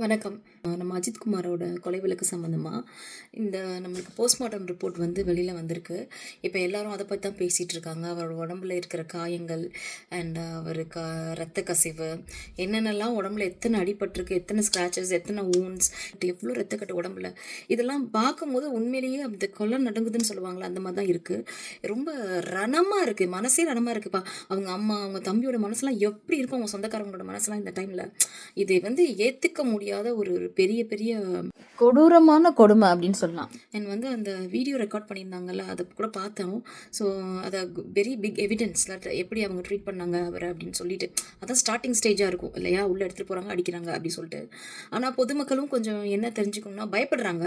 வணக்கம். அஜித் குமாரோட கொலை விளக்கு சம்மந்தமாக இந்த நம்மளுக்கு போஸ்ட்மார்ட்டம் ரிப்போர்ட் வந்து வெளியில் வந்திருக்கு. இப்போ எல்லாரும் அதை பற்றி தான் பேசிகிட்டு இருக்காங்க அவரோட உடம்புல இருக்கிற காயங்கள் அண்ட் அவர் க ரத்த கசிவு என்னென்னலாம் உடம்புல எத்தனை அடிபட்டிருக்கு எத்தனை ஸ்க்ராச்சஸ் எத்தனை ஊன்ஸ் எவ்வளோ ரத்தக்கட்டு உடம்புல. இதெல்லாம் பார்க்கும்போது உண்மையிலேயே அந்த கொலை நடங்குதுன்னு சொல்லுவாங்களே அந்த மாதிரி தான் இருக்குது ரொம்ப ரணமாக இருக்குது மனசே ரணமாக இருக்குப்பா. அவங்க அம்மா அவங்க தம்பியோட மனசுலாம் எப்படி இருக்கும்? அவங்க சொந்தக்காரங்களோட மனசுலாம் இந்த டைமில் இதை வந்து ஏற்றுக்க முடியாத ஒரு பெரிய பெரிய கொடூரமான கொடுமை அப்படின்னு சொல்லலாம். அண்ட் வந்து அந்த வீடியோ ரெக்கார்ட் பண்ணியிருந்தாங்கல்ல அதை கூட பார்த்தோம். ஸோ அதை வெரி பிக் எவிடன்ஸ் எப்படி அவங்க ட்ரீட் பண்ணாங்க அவரை அப்படின்னு சொல்லிட்டு அதான் ஸ்டார்டிங் ஸ்டேஜாக இருக்கும். இல்லையா? உள்ளே எடுத்துகிட்டு போகிறாங்க அடிக்கிறாங்க அப்படி சொல்லிட்டு. ஆனால் பொதுமக்களும் கொஞ்சம் என்ன தெரிஞ்சுக்கணும்னா பயப்படுறாங்க.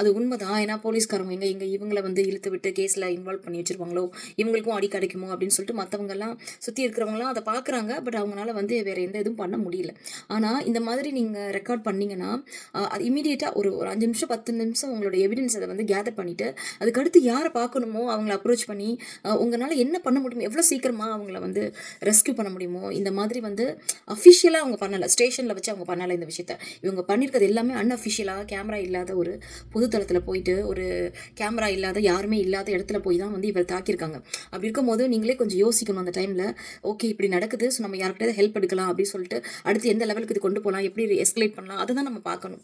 அது உண்மைதான். ஏன்னா போலீஸ்காரங்க எங்கே எங்கே இவங்கள வந்து இழுத்து விட்டு கேஸில் இன்வால்வ் பண்ணி வச்சிருவாங்களோ? இவங்களுக்கும் அடி கிடைக்குமோ? அப்படின்னு சொல்லிட்டு மற்றவங்கெல்லாம் சுற்றி இருக்கிறவங்களாம் அதை பார்க்குறாங்க. பட் அவங்களால வந்து வேறு எந்த இதுவும் பண்ண முடியல. ஆனால் இந்த மாதிரி நீங்கள் ரெக்கார்ட் பண்ணீங்கன்னா இமீடியட்டாக ஒரு ஒரு அஞ்சு நிமிஷம் பத்து நிமிஷம் உங்களோட எவிடன்ஸ் அதை வந்து கேதர் பண்ணிவிட்டு அதுக்கடுத்து யாரை பார்க்கணுமோ அவங்கள அப்ரோச் பண்ணி உங்களால் என்ன பண்ண முடியுமோ எவ்வளோ சீக்கிரமாக அவங்கள வந்து ரெஸ்க்யூ பண்ண முடியுமோ இந்த மாதிரி வந்து அஃபிஷியலாக அவங்க பண்ணலை ஸ்டேஷனில் வச்சு அவங்க பண்ணலை இந்த விஷயத்த. இவங்க பண்ணியிருக்கிறது எல்லாமே அன்அஃபிஷியலாக கேமரா இல்லாத ஒரு பொதுத்தளத்தில் போயிட்டு ஒரு கேமரா இல்லாத யாருமே இல்லாத இடத்துல போய் தான் வந்து இவர் தாக்கியிருக்காங்க. அப்படி இருக்கும்போது நீங்களே கொஞ்சம் யோசிக்கணும் அந்த டைமில் ஓகே இப்படி நடக்குது ஸோ நம்ம யார்கிட்ட ஹெல்ப் எடுக்கலாம் அப்படின்னு சொல்லிட்டு அடுத்து எந்த லெவலுக்கு இது கொண்டு போகலாம் எப்படி எஸ்கலேட் பண்ணலாம் அதை தான் நம்ம பார்க்கணும்.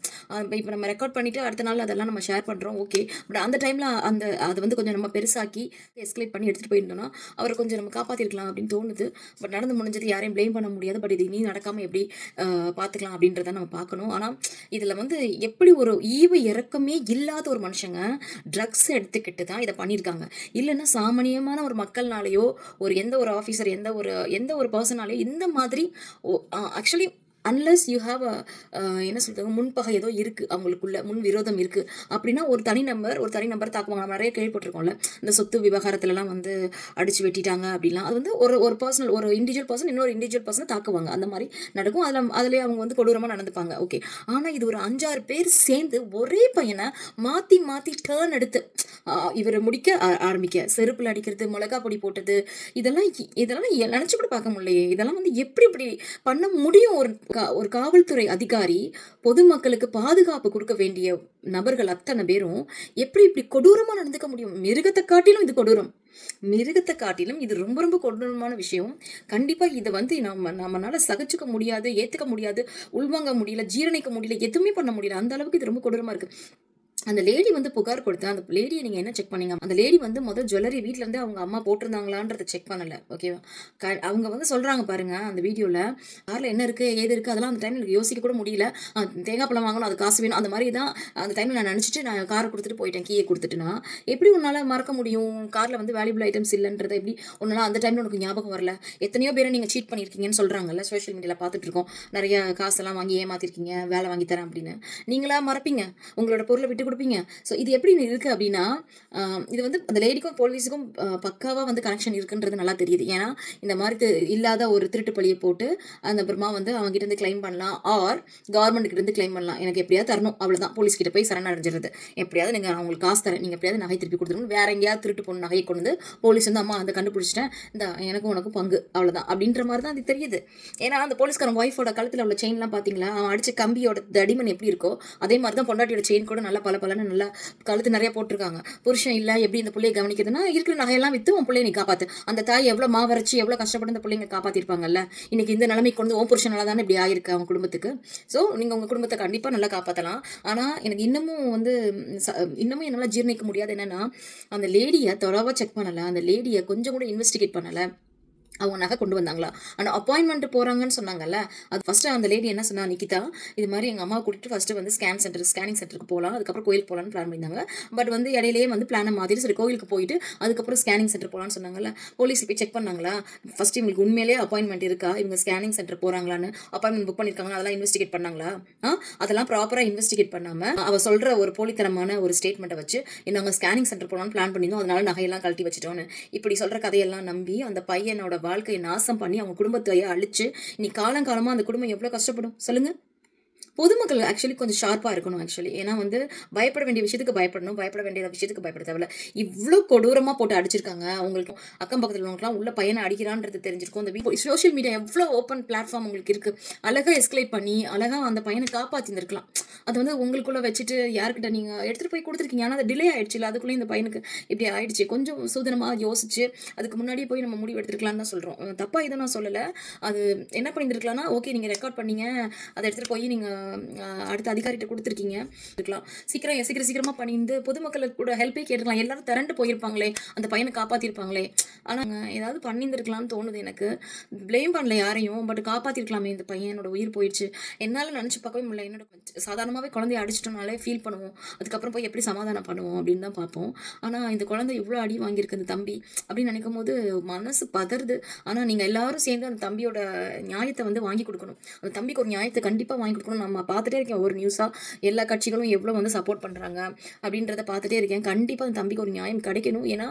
இப்போ நம்ம ரெக்கார்ட் பண்ணிவிட்டு அடுத்த நாள் அதெல்லாம் நம்ம ஷேர் பண்ணுறோம் ஓகே பட் அந்த டைமில் அந்த அதை வந்து கொஞ்சம் நம்ம பெருசாக்கி எஸ்கலேட் பண்ணி எடுத்துகிட்டு போயிருந்தோம்னா அவரை கொஞ்சம் நம்ம காப்பாற்றிருக்கலாம் அப்படின்னு தோணுது. பட் நடந்து முடிஞ்சது யாரையும் ப்ளேம் பண்ண முடியாது. பட் இது இனி நடக்காமல் எப்படி பார்த்துக்கலாம் அப்படின்றத நம்ம பார்க்கணும். ஆனால் இதில் வந்து எப்படி ஒரு ஈவு இறக்கமே இல்லாத ஒரு மனுஷங்க ட்ரக்ஸ் எடுத்துக்கிட்டு தான் இதை பண்ணியிருக்காங்க. இல்லைன்னா சாமானியமான ஒரு மக்கள்னாலேயோ ஒரு எந்த ஒரு ஆஃபீஸர் எந்த ஒரு எந்த ஒரு பர்சனாலேயோ இந்த மாதிரி ஆக்சுவலி அன்லஸ் யூ ஹாவ் என்ன சொல்கிறாங்க முன்பகை ஏதோ இருக்குது அவங்களுக்குள்ள முன் விரோதம் இருக்குது அப்படின்னா ஒரு தனி நம்பர் ஒரு தனி நம்பர் தாக்குவாங்க. நம்ம நிறைய கேள்விப்பட்டிருக்கோம்ல. இந்த சொத்து விவகாரத்துலலாம் வந்து அடித்து வெட்டிட்டாங்க அப்படிலாம். அது வந்து ஒரு ஒரு பர்சனல் ஒரு இண்டிவிஜுவல் பர்சன் இன்னொரு இண்டிவிஜுவல் பர்சனை தாக்குவாங்க. அந்த மாதிரி நடக்கும். அதில் அதிலே அவங்க வந்து கொடூரமாக நடந்துப்பாங்க. ஓகே ஆனால் இது ஒரு அஞ்சாறு பேர் சேர்ந்து ஒரே பையனை மாற்றி மாற்றி டேர்ன் எடுத்து இவரை முடிக்க ஆ- ஆரம்பிக்க. செருப்பில் அடிக்கிறது மிளகா பொடி போட்டது இதெல்லாம் இதெல்லாம் நினச்சி கூட பார்க்க முடியலையே. இதெல்லாம் வந்து எப்படி இப்படி பண்ண முடியும் ஒரு ஒரு காவல்துறை அதிகாரி பொதுமக்களுக்கு பாதுகாப்பு கொடுக்க வேண்டிய நபர்கள் அத்தனை பேரும் எப்படி இப்படி கொடூரமாக நடந்துக்க முடியும்? மிருகத்தை காட்டிலும் இது கொடூரம். மிருகத்தை காட்டிலும் இது ரொம்ப ரொம்ப கொடூரமான விஷயம். கண்டிப்பாக இதை வந்து நம்ம நம்மளால சகிச்சுக்க முடியாது ஏற்றுக்க முடியாது உள்வாங்க முடியல ஜீரணிக்க முடியல எதுவுமே பண்ண முடியல. அந்த அளவுக்கு இது ரொம்ப கொடூரமாக இருக்குது அந்த லேடி வந்து புகார் கொடுத்தா அந்த லேடியை நீங்கள் என்ன செக் பண்ணீங்க? அந்த லேடி வந்து முதல் ஜுவல்லரி வீட்டிலேருந்து அவங்க அம்மா போட்டிருந்தாங்களான்றதை செக் பண்ணலை ஓகேவா க அவங்க வந்து சொல்கிறாங்க பாருங்க அந்த வீடியோவில் காரில் என்ன இருக்குது ஏது இருக்குது அதெல்லாம் அந்த டைமில் எனக்கு யோசிக்க கூட முடியல. தேங்காய் பழம் வாங்கணும் அது காசு வேணும் அந்த மாதிரி தான் அந்த டைமில் நான் நினச்சிட்டு நான் காரை கொடுத்துட்டு போயிட்டேன் கீயை கொடுத்துட்டுனா. எப்படி உன்னால் மறக்க முடியும்? காரில் வந்து வேல்யூபிள் ஐட்டம்ஸ் இல்லைன்றதை எப்படி உன்னால் அந்த டைமில் உனக்கு ஞாபகம் வரல? எத்தனையோ பேரை நீங்கள் சீட் பண்ணியிருக்கீங்கன்னு சொல்கிறாங்கல்ல சோஷியல் மீடியாவில் பார்த்துட்ருக்கோம் நிறைய காசெல்லாம் வாங்கி ஏமாத்திருக்கீங்க வேலை வாங்கி தரேன் அப்படின்னு. நீங்களா மறப்பீங்க? உங்களோட பொருளை விட்டு கொடுப்பீங்க. ஸோ இது எப்படி இருக்குது அப்படின்னா இது வந்து அந்த லேடிக்கும் போலீஸுக்கும் பக்காவாக வந்து கனெக்ஷன் இருக்குன்றது நல்லா தெரியுது. ஏன்னா இந்த மாதிரி இல்லாத ஒரு திருட்டு பழியை போட்டு அந்த அப்புறமா வந்து அவங்ககிட்ட இருந்து கிளைம் பண்ணலாம். ஆர் கவர்மெண்ட் இருந்து கிளைம் பண்ணலாம். எனக்கு எப்படியாவது தரணும். அவ்வளோதான் போலீஸ் கிட்ட போய் சரண் அடைஞ்சிருது எப்படியாவது நீங்கள் நான் உங்களுக்கு காசு தரேன். நீங்கள் எப்படியாவது நகை திருப்பி கொடுத்துருங்க. வேற எங்கேயாவது திருட்டு பொண்ணு நகையை கொண்டு வந்து போலீஸ் வந்து அம்மா அந்த கண்டுபிடிச்சிட்டேன். இந்த எனக்கும் உனக்கும் பங்கு. அவ்வளோதான் அப்படின்ற மாதிரி தான் அது தெரியுது. ஏன்னா அந்த போலீஸ்காரன் ஒய்ஃபோட கழுத்தில் உள்ள செயின்லாம் பார்த்தீங்களா அவன் அடிச்ச கம்பியோட தடிமன் எப்படி இருக்கோ அதே மாதிரி தான் பொண்டாட்டியோட செயின் கூட நல்லா பல பலன்னு நல்லா கழுத்து நிறைய போட்டிருக்காங்க. புருஷன் இல்லை எப்படி இந்த பிள்ளையை கவனிக்கிறதுனா இருக்கிற நகையெல்லாம் விற்று உன் பிள்ளைய நீ காப்பாற்று அந்த தாய் எவ்வளோ மாவரைச்சி எவ்வளோ கஷ்டப்பட்டு இந்த பிள்ளைங்க காப்பாற்றிருப்பாங்கல்ல இன்னைக்கு இந்த நிலைமைக்கு கொண்டு உன் புருஷனால தானே இப்படி ஆயிருக்கு அவங்க குடும்பத்துக்கு. ஸோ நீங்கள் உங்கள் குடும்பத்தை கண்டிப்பாக நல்லா காப்பாற்றலாம் ஆனால் எனக்கு இன்னமும் வந்து ச- இன்னமும் என்னால் ஜீர்ணிக்க முடியாது என்னன்னா அந்த லேடியை தொலைவாக செக் பண்ணலை. அந்த லேடியை கொஞ்சம் கூட இன்வெஸ்டிகேட் பண்ணலை. அவங்க நகை கொண்டு வந்தாங்களா? ஆனால் அப்பாயின்மெண்ட் போகிறாங்கன்னு சொன்னாங்கல்ல? அது ஃபஸ்ட்டு அந்த லேடி என்ன சொன்னா நிக்கிதா இது மாதிரி எங்கள் அம்மா கூட்டிட்டு ஃபஸ்ட்டு வந்து ஸ்கேன் சென்டர் ஸ்கேனிங் சென்டருக்கு போகலாம் அதுக்கப்புறம் கோயிலுக்கு போகலான்னு பிளான் பண்ணியிருந்தாங்க. பட் வந்து இடையிலேயே வந்து பிளானை மாதிரி சரி கோயிலுக்கு போயிட்டு அதுக்கப்புறம் ஸ்கேனிங் சென்டர் போகலான்னு சொன்னாங்கல்ல? போலீஸ் போய் செக் பண்ணாங்களா? ஃபஸ்ட்டு இவங்களுக்கு உண்மையிலேயே அப்பாயின்மெண்ட் இருக்கா? இவங்க ஸ்கேனிங் சென்டர் போகிறாங்களான்னு அப்பாயின்மெண்ட் புக் பண்ணியிருக்காங்க அதெல்லாம் இன்வெஸ்டிகேட் பண்ணாங்களா? ஆ? அதெல்லாம் ப்ராப்பராக இன்வெஸ்டிகேட் பண்ணாமல் அவள் சொல்கிற ஒரு போலித்தனமான ஒரு ஸ்டேட்மெண்ட்டை வச்சு நாங்கள் ஸ்கேனிங் சென்டர் போகலான்னு பிளான் பண்ணியிருந்தோம். அதனால நகையெல்லாம் கழட்டி வச்சிட்டோன்னு இப்படி சொல்கிற கதையெல்லாம் நம்பி அந்த பையனோட வாழ்க்கையை நாசம் பண்ணி அவங்க குடும்பத்தையே அழிச்சு இன்னைக்கு காலங்காலமாக அந்த குடும்பம் எவ்வளோ கஷ்டப்படும்? சொல்லுங்கள் பொதுமக்கள் ஆக்சுவலி கொஞ்சம் ஷார்ப்பாக இருக்கணும் ஆக்சுவலி ஏன்னா வந்து பயப்பட வேண்டிய விஷயத்துக்கு பயப்படணும் பயப்பட வேண்டிய விஷயத்துக்கு பயப்பட தேவையில்ல. இவ்வளோ கொடூரமாக போட்டு அடிச்சிருக்காங்க அவங்களுக்கு. அக்கம் பக்கத்தில் உள்ளவங்கலாம் உள்ள பையனை அடிக்கிறான்றது தெரிஞ்சிருக்கும். அந்த சோஷியல் மீடியா எவ்வளோ ஓப்பன் பிளாட்ஃபார்ம் உங்களுக்கு இருக்குது அழகாக எஸ்கலேட் பண்ணி அழகாக அந்த பையனை காப்பாற்றிருந்துருக்கலாம் அது வந்து உங்களுக்குள்ளே வச்சுட்டு யார்கிட்ட நீங்கள் எடுத்துகிட்டு போய் கொடுத்துருக்கீங்க? ஆனால் அது டிலே ஆயிடுச்சு இல்லை அதுக்குள்ளே இந்த பையனுக்கு இப்படி ஆயிடுச்சு. கொஞ்சம் சூதனமாக யோசிச்சு அதுக்கு முன்னாடியே போய் நம்ம முடிவு எடுத்துருக்கலாம்னு தான் சொல்கிறோம் தப்பாக இதை நான் சொல்லலை. அது என்ன பண்ணியிருந்துருக்கலாம்னா ஓகே நீங்கள் ரெக்கார்ட் பண்ணீங்க. அதை எடுத்துகிட்டு போய் நீங்கள் அடுத்த அதிகாரிகிட்ட கொடுத்துருக்கீங்க. இருக்கலாம். சீக்கிரம் சீக்கிரம் சீக்கிரமாக பண்ணியிருந்து பொதுமக்களுக்கு கூட ஹெல்ப்பே கேட்டுக்கலாம் எல்லாரும் திரண்டு போயிருப்பாங்களே அந்த பையனை காப்பாற்றிருப்பாங்களே ஆனால் ஏதாவது பண்ணியிருந்துருக்கலாம்னு தோணுது எனக்கு. ப்ளேம் பண்ணல யாரையும் பட் காப்பாற்றிருக்கலாமே இந்த பையனோட உயிர் போயிடுச்சு. என்னால் நினச்சி பார்க்கவே முடியல. என்னோட சாதாரணமாக சும்மாவே குழந்தைய அடிச்சிட்டோம்னாலே ஃபீல் பண்ணுவோம். அதுக்கப்புறம் போய் எப்படி சமாதானம் பண்ணுவோம் அப்படின்னு தான் பார்ப்போம். ஆனால் இந்த குழந்தை இவ்வளோ அடி வாங்கியிருக்கு அந்த தம்பி அப்படின்னு நினைக்கும் போது மனசு பதறுது. ஆனால் நீங்கள் எல்லாரும் சேர்ந்து அந்த தம்பியோட நியாயத்தை வந்து வாங்கி கொடுக்கணும். அந்த தம்பிக்கு ஒரு நியாயத்தை கண்டிப்பாக வாங்கி கொடுக்கணும். நம்ம பார்த்துட்டே இருக்கேன் ஒரு நியூஸாக எல்லா கட்சிகளும் எவ்வளோ வந்து சப்போர்ட் பண்ணுறாங்க அப்படின்றத பார்த்துட்டே இருக்கேன். கண்டிப்பாக அந்த தம்பிக்கு ஒரு நியாயம் கிடைக்கணும். ஏன்னா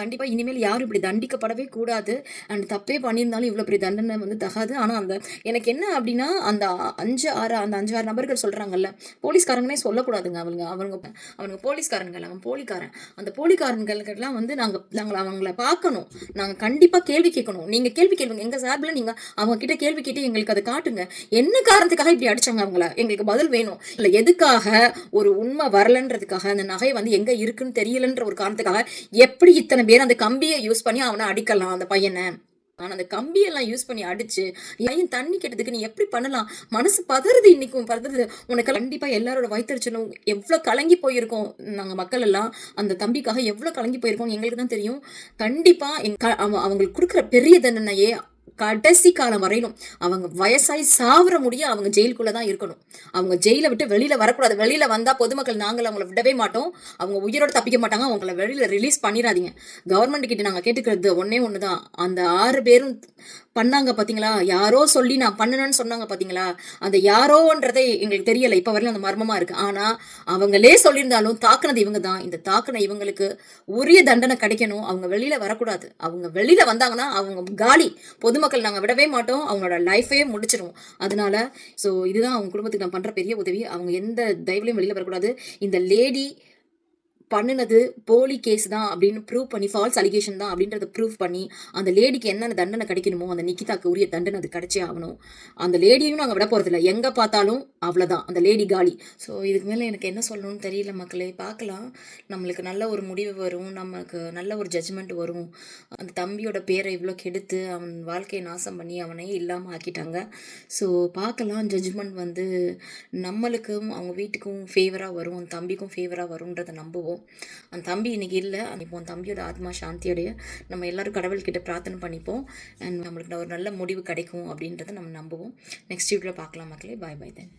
கண்டிப்பாக இனிமேல் யாரும் இப்படி தண்டிக்கப்படவே கூடாது. அண்ட் தப்பே பண்ணியிருந்தாலும் இவ்வளோ பெரிய தண்டனை வந்து தகாது. ஆனால் அந்த எனக்கு என்ன அப்படின்னா அந்த அஞ்சு ஆறு அந்த அஞ்சு ஆறு நபர்கள் சொல்கிறாங்கல்ல போலீஸ்காரங்கனே சொல்லக்கூடாதுங்க அவங்க அவங்க அவங்க போலீஸ்காரங்கள் அவன் போலிக்காரன். அந்த போலிக்காரங்களுக்கெல்லாம் வந்து நாங்கள் நாங்கள் அவங்கள பார்க்கணும். நாங்கள் கண்டிப்பாக கேள்வி கேட்கணும். நீங்கள் கேள்வி கேளுங்க. எங்கள் சார்பில் நீங்கள் அவங்க கிட்ட கேள்வி கேட்டு எங்களுக்கு அதை காட்டுங்க. என்ன காரணத்துக்காக இப்படி அடிச்சாங்க அவங்கள? எங்களுக்கு பதில் வேணும். இல்லை எதுக்காக ஒரு உண்மை வரலன்றதுக்காக அந்த நகை வந்து எங்கே இருக்குன்னு தெரியலன்ற ஒரு காரணத்துக்காக எப்படி இத்தனை பேர் அந்த கம்பியை யூஸ் பண்ணி அவனை அடிக்கலாம் அந்த பையனை? ஆனால் அந்த கம்பியெல்லாம் யூஸ் பண்ணி அடிச்சு ஏன் தண்ணி கெட்டதுக்கு நீ எப்படி பண்ணலாம்? மனசு பதறுது இன்னைக்கும் பதறுது. உனக்கு கண்டிப்பாக எல்லாரோட வயிற்றுச்சலும் எவ்வளோ கலங்கி போயிருக்கோம். நாங்கள் மக்கள் எல்லாம் அந்த தம்பிக்காக எவ்வளோ கலங்கி போயிருக்கோம் எங்களுக்கு தான் தெரியும். கண்டிப்பாக எங் க- அவ- அவங்களுக்கு கொடுக்குற பெரிய தண்டனையே கடைசி காலம் வரையிலும் அவங்க வயசாகி சாவர முடிய அவங்க ஜெயிலுக்குள்ளே தான் இருக்கணும். அவங்க ஜெயிலை விட்டு வெளியில் வரக்கூடாது. வெளியில் வந்தால் பொதுமக்கள் நாங்கள் அவங்கள விடவே மாட்டோம். அவங்க உயிரோட தப்பிக்க மாட்டாங்க. அவங்கள வெளியில் ரிலீஸ் பண்ணிடாதீங்க கவர்மெண்ட் கிட்ட நாங்கள் கேட்டுக்கிறது ஒன்றே ஒன்று தான் அந்த ஆறு பேரும் பண்ணாங்க பார்த்தீங்களா யாரோ சொல்லி நான் பண்ணணும்னு சொன்னாங்க பார்த்தீங்களா அந்த யாரோன்றதே எங்களுக்கு தெரியலை. இப்போ வரையிலும் அந்த மர்மமாக இருக்குது ஆனால் அவங்களே சொல்லியிருந்தாலும் தாக்குனது இவங்க தான் இந்த தாக்குன இவங்களுக்கு உரிய தண்டனை கிடைக்கணும். அவங்க வெளியில் வரக்கூடாது. அவங்க வெளியில் வந்தாங்கன்னா அவங்க காலி. பொதுமக்கள் நாங்கள் விடவே மாட்டோம். அவங்களோட லைஃபே முடிச்சிருவோம். அதனால ஸோ இதுதான் அவங்க குடும்பத்துக்கு நான் பண்ணுற பெரிய உதவி. அவங்க எந்த தயவுலையும் வெளியில் வரக்கூடாது. இந்த லேடி பண்ணினது போலி கேஸ் தான் அப்படின்னு ப்ரூவ் பண்ணி ஃபால்ஸ் அலிகேஷன் தான் அப்படின்றத ப்ரூவ் பண்ணி அந்த லேடிக்கு என்னென்ன தண்டனை கிடைக்கணுமோ அந்த நிக்கிதாக்கு உரிய தண்டனை அது கிடைச்சே ஆகணும். அந்த லேடியும் நாங்கள் விட போகிறதில்ல எங்கே பார்த்தாலும் அவ்வளோதான் அந்த லேடி காலி. ஸோ இதுக்கு மேலே எனக்கு என்ன சொல்லணும்னு தெரியல மக்களே. பார்க்கலாம். நம்மளுக்கு நல்ல ஒரு முடிவு வரும். நமக்கு நல்ல ஒரு ஜட்ஜ்மெண்ட் வரும். அந்த தம்பியோட பேரை இவ்வளோ கெடுத்து அவன் வாழ்க்கையை நாசம் பண்ணி அவனே இல்லாமல் ஆக்கிட்டாங்க. ஸோ பார்க்கலாம். ஜட்ஜ்மெண்ட் வந்து நம்மளுக்கும் அவங்க வீட்டுக்கும் ஃபேவராக வரும். அந்த தம்பிக்கும் ஃபேவராக வரும்ன்றதை நம்புவோம். அந்த தம்பி இன்னைக்கு இல்லை. இப்போ உன் தம்பியோட ஆத்மா சாந்தியோடைய நம்ம எல்லாரும் கடவுள்கிட்ட பிரார்த்தனை பண்ணிப்போம். அண்ட் நம்மளுக்கு ஒரு நல்ல முடிவு கிடைக்கும் அப்படின்றத நம்ம நம்புவோம். நெக்ஸ்ட் வீடியோவில் பார்க்கலாம் மக்களே. பாய் பாய் தென்